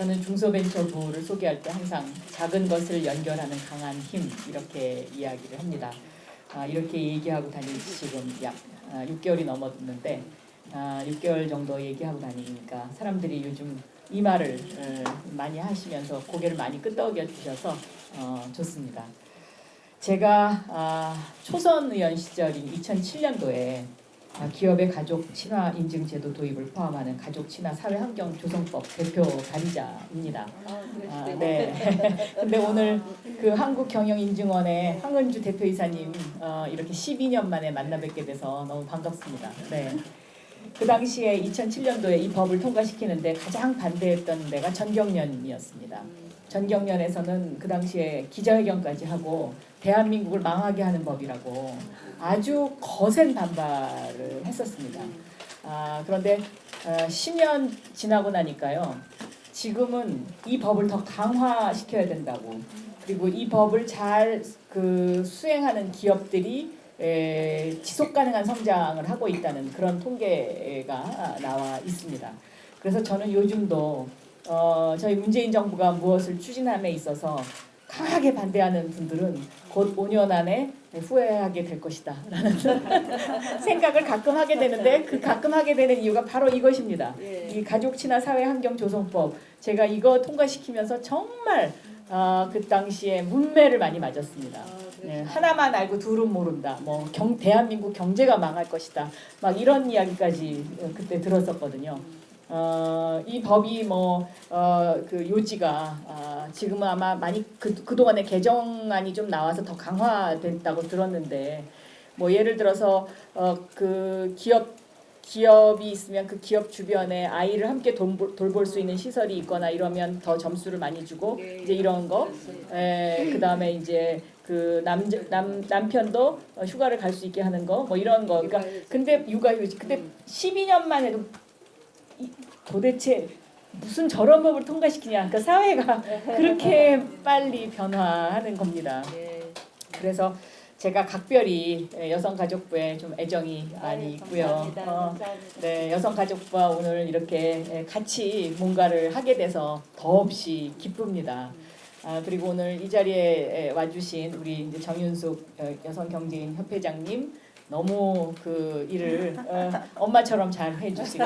저는 중소벤처부를 소개할 때 항상 작은 것을 연결하는 강한 힘 이렇게 이야기를 합니다. 아, 이렇게 얘기하고 다니 지금 약 아, 6개월이 넘었는데 아, 6개월 정도 얘기하고 다니니까 사람들이 요즘 이 말을 어, 많이 하시면서 고개를 많이 끄덕여 주셔서 어, 좋습니다. 제가 아, 초선 의원 시절인 2007년도에 아, 기업의 가족 친화 인증 제도 도입을 포함하는 가족 친화 사회 환경 조성법 대표 발의자입니다. 아, 네. 근데 오늘 그 한국 경영 인증원의 황은주 대표이사님 어, 이렇게 12년 만에 만나 뵙게 돼서 너무 반갑습니다. 네. 그 당시에 2007년도에 이 법을 통과시키는데 가장 반대했던 데가 전경련이었습니다. 전경련에서는 그 당시에 기자회견까지 하고 대한민국을 망하게 하는 법이라고 아주 거센 반발을 했었습니다. 아, 그런데 어, 10년 지나고 나니까요. 지금은 이 법을 더 강화시켜야 된다고 그리고 이 법을 잘 그 수행하는 기업들이 에, 지속 가능한 성장을 하고 있다는 그런 통계가 나와 있습니다. 그래서 저는 요즘도 어, 저희 문재인 정부가 무엇을 추진함에 있어서 강하게 반대하는 분들은 곧 5년 안에 후회하게 될 것이다 라는 생각을 가끔 하게 되는데 그 가끔 하게 되는 이유가 바로 이것입니다. 예. 이 가족 친화 사회 환경 조성법 제가 이거 통과시키면서 정말 어, 그 당시에 문매를 많이 맞았습니다. 네, 하나만 알고 둘은 모른다. 뭐 경, 대한민국 경제가 망할 것이다. 막 이런 이야기까지 어, 그때 들었었거든요. 어, 이 법이 뭐 어, 그 요지가 아, 지금은 아마 많이 그 그동안에 개정안이 좀 나와서 더 강화됐다고 들었는데 뭐 예를 들어서 어, 그 기업 기업이 있으면 그 기업 주변에 아이를 함께 돌볼, 돌볼 수 있는 시설이 있거나 이러면 더 점수를 많이 주고 이제 이런 거. 에, 그다음에 이제 그 남자 남 남편도 어, 휴가를 갈 수 있게 하는 거 뭐 이런 거. 그러니까 근데 육아휴직 근데 12년만 해도 이, 도대체 무슨 저런 법을 통과시키냐 그러니까 사회가 그렇게 빨리 변화하는 겁니다. 예. 그래서 제가 각별히 여성가족부에 좀 애정이 많이 있고요. 감사합니다. 어. 네, 여성가족부와 오늘 이렇게 같이 뭔가를 하게 돼서 더없이 기쁩니다. 아, 그리고 오늘 이 자리에 와주신 우리 정윤숙 어, 여성경제인 협회장님 너무 그 일을 어, 엄마처럼 잘 해주시고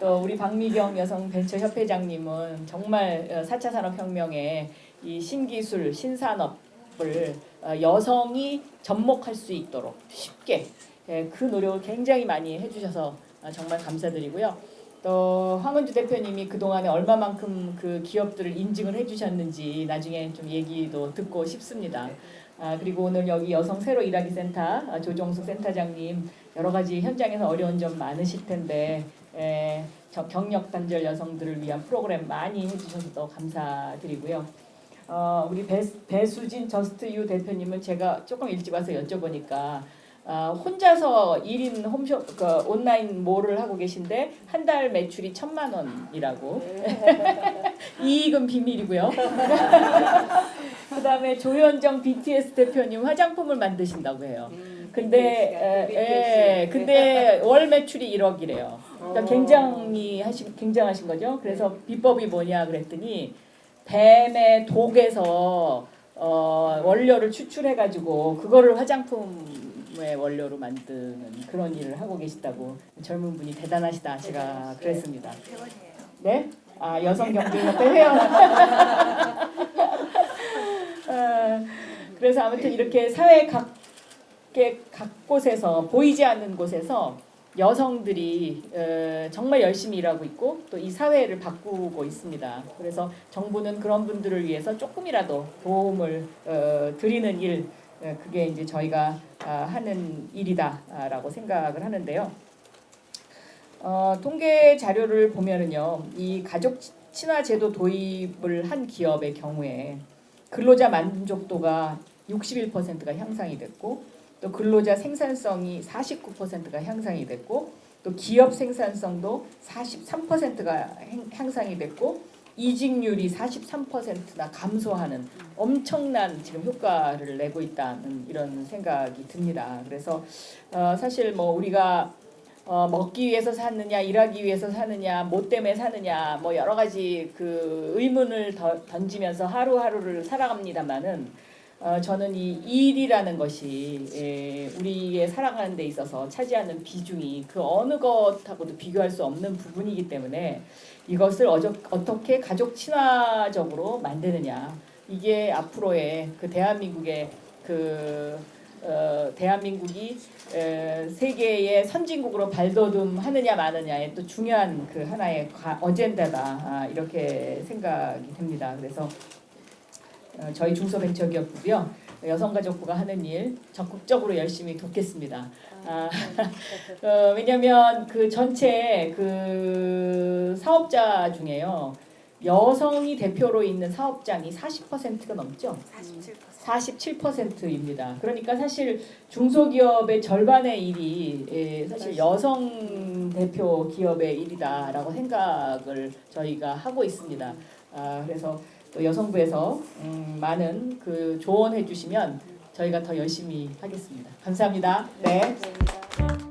또 우리 박미경 여성 벤처 협회장님은 정말 어, 4차 산업혁명에 이 신기술 신산업을 어, 여성이 접목할 수 있도록 쉽게 예, 그 노력을 굉장히 많이 해주셔서 어, 정말 감사드리고요. 또 황은주 대표님이 그동안에 얼마만큼 그 기업들을 인증을 해주셨는지 나중에 좀 얘기도 듣고 싶습니다. 아, 그리고 오늘 여기 여성 새로 일하기 센터 아, 조정숙 센터장님 여러 가지 현장에서 어려운 점 많으실 텐데 에, 저 경력 단절 여성들을 위한 프로그램 많이 해주셔서 또 감사드리고요. 어, 우리 배, 배수진 저스트 유 대표님은 제가 조금 일찍 와서 여쭤보니까 아, 혼자서 1인 홈쇼 그 온라인 몰을 하고 계신데 한 달 매출이 천만 원이라고 이익은 비밀이고요. 그다음에 조현정 BTS 대표님 화장품을 만드신다고 해요. 음, 근데 에. 근데 월 매출이 1억이래요. 그러니까 어. 굉장히 하시 굉장하신 거죠. 그래서 비법이 뭐냐 그랬더니 뱀의 독에서 어, 원료를 추출해 가지고 그거를 화장품의 원료로 만드는 그런 일을 하고 계시다고 젊은 분이 대단하시다 제가 그랬습니다. 네? 아 여성 경제협회 회원. 어, 그래서 아무튼 이렇게 사회 각계 각 곳에서 보이지 않는 곳에서 여성들이 어, 정말 열심히 일하고 있고 또 이 사회를 바꾸고 있습니다. 그래서 정부는 그런 분들을 위해서 조금이라도 도움을 어, 드리는 일, 어, 그게 이제 저희가 아, 하는 일이다라고 생각을 하는데요. 어, 통계 자료를 보면은요, 이 가족 친화 제도 도입을 한 기업의 경우에 근로자 만족도가 61%가 향상이 됐고 또 근로자 생산성이 49%가 향상이 됐고 또 기업 생산성도 43%가 향상이 됐고 이직률이 43%나 감소하는 엄청난 지금 효과를 내고 있다는 이런 생각이 듭니다. 그래서 어, 사실 뭐 우리가 어, 먹기 위해서 사느냐, 일하기 위해서 사느냐, 뭐 때문에 사느냐, 뭐 여러 가지 그 의문을 더, 던지면서 하루하루를 살아갑니다만은 어, 저는 이 일이라는 것이 에, 우리의 살아가는 데 있어서 차지하는 비중이 그 어느 것하고도 비교할 수 없는 부분이기 때문에 이것을 어저, 어떻게 가족 친화적으로 만드느냐 이게 앞으로의 그 대한민국의 그 어, 대한민국이 에, 세계의 선진국으로 발돋움하느냐 마느냐의 또 중요한 그 하나의 과- 어젠다다 아, 이렇게 생각이 됩니다. 그래서 어, 저희 중소벤처기업부요 여성가족부가 하는 일 적극적으로 열심히 돕겠습니다. 아, 어, 왜냐하면 그 전체 그 사업자 중에요 여성이 대표로 있는 사업장이 40%가 넘죠. 47%. 47%입니다. 그러니까 사실 중소기업의 절반의 일이 예, 사실 여성 대표 기업의 일이다라고 생각을 저희가 하고 있습니다. 아, 그래서 또 여성부에서 음, 많은 그 조언해 주시면 저희가 더 열심히 하겠습니다. 감사합니다. 네. 감사합니다.